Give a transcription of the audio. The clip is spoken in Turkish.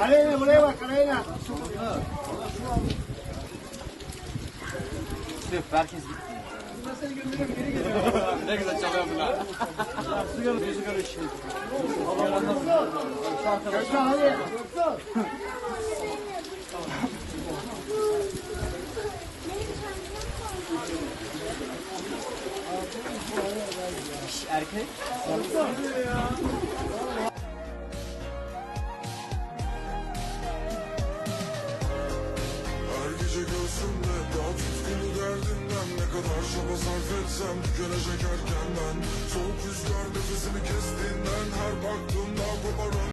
Aleyna buraya bak Aleyna. Herkes gitti. Ne güzel çalıyorsun lan. Sigara, sigara içiyor. Erkek. Her gece göğsümde sarf etsem tükenecek erkenden. Soğuk rüzgar